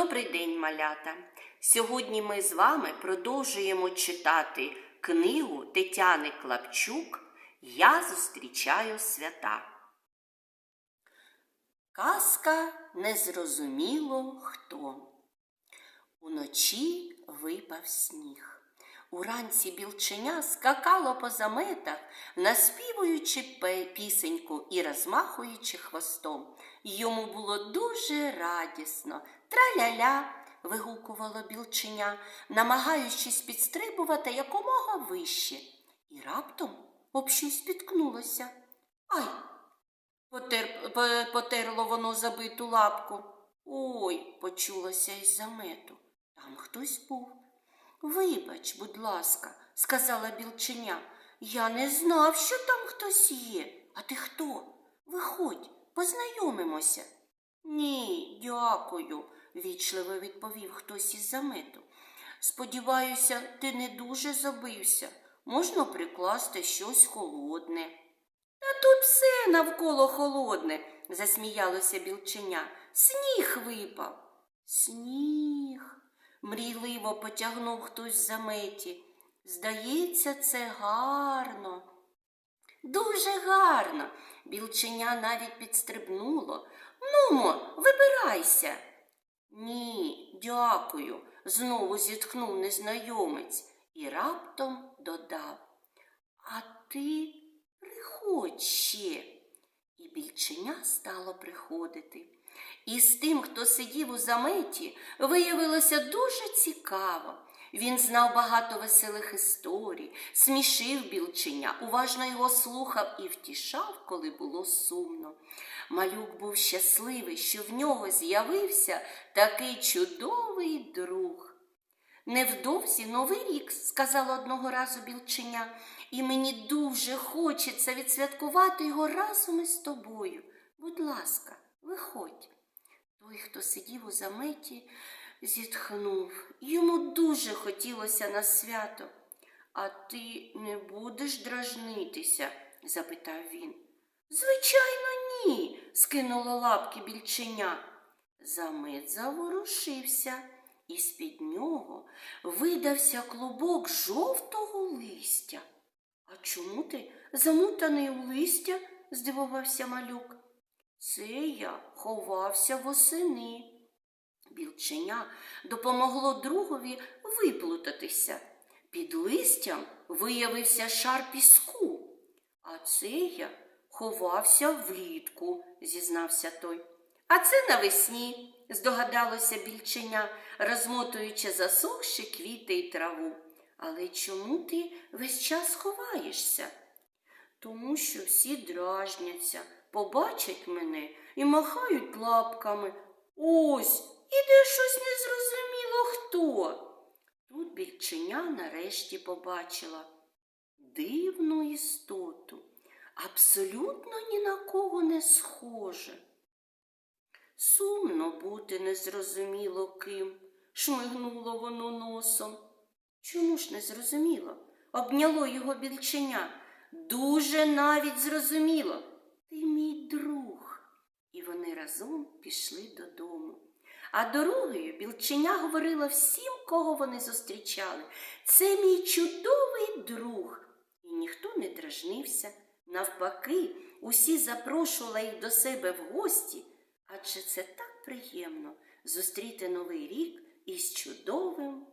Добрий день, малята! Сьогодні ми з вами продовжуємо читати книгу Тетяни Клапчук Я зустрічаю свята. Казка незрозуміло хто. Уночі випав сніг. Уранці білченя скакало по заметах, наспівуючи пісеньку і розмахуючи хвостом. Йому було дуже радісно. Траля-ля. вигукувало білченя, намагаючись підстрибувати якомога вище. І раптом об щось спіткнулося. Ай! Потер, потерло воно забиту лапку. Ой, почулося із замету. Там хтось був. Вибач, будь ласка, сказала білченя. Я не знав, що там хтось є. А ти хто? Виходь, познайомимося. Ні, дякую, вічливо відповів хтось із замету. Сподіваюся, ти не дуже забився. Можна прикласти щось холодне. Та тут все навколо холодне, засміялося білченя. Сніг випав. Сніг. Мрійливо потягнув хтось з заметі. Здається, це гарно. Дуже гарно. Білченя навіть підстрибнуло. Нумо, вибирайся. Ні, дякую, знову зітхнув незнайомець і раптом додав. А ти приходь ще. І більченя стало приходити. І з тим, хто сидів у заметі, виявилося дуже цікаво. Він знав багато веселих історій, смішив білченя, уважно його слухав і втішав, коли було сумно. Малюк був щасливий, що в нього з'явився такий чудовий друг. Невдовзі новий рік, сказала одного разу білченя, і мені дуже хочеться відсвяткувати його разом із тобою. Будь ласка, виходь. Той, хто сидів у заметі, зітхнув. Йому дуже хотілося на свято. А ти не будеш дражнитися? запитав він. Звичайно, ні, скинуло лапки більченя. Замит заворушився, і з-під нього видався клубок жовтого листя. А чому ти замутаний у листя? здивувався малюк. Це я ховався восени. Білченя допомогло другові виплутатися. Під листям виявився шар піску, а це я ховався влітку, зізнався той. А це навесні, здогадалося більченя, розмотуючи засохші квіти й траву. Але чому ти весь час ховаєшся? Тому що всі дражняться, побачать мене і махають лапками. Ось, іде щось незрозуміло хто. Тут більченя нарешті побачила дивну істоту, абсолютно ні на кого не схоже. Сумно бути незрозуміло ким, шмигнуло воно носом. Чому ж не зрозуміло? Обняло його більченя. Дуже навіть зрозуміло. Ти мій друг. І вони разом пішли додому. А дорогою білченя говорила всім, кого вони зустрічали. Це мій чудовий друг. І ніхто не дражнився. Навпаки, усі запрошували їх до себе в гості, адже це так приємно зустріти новий рік із чудовим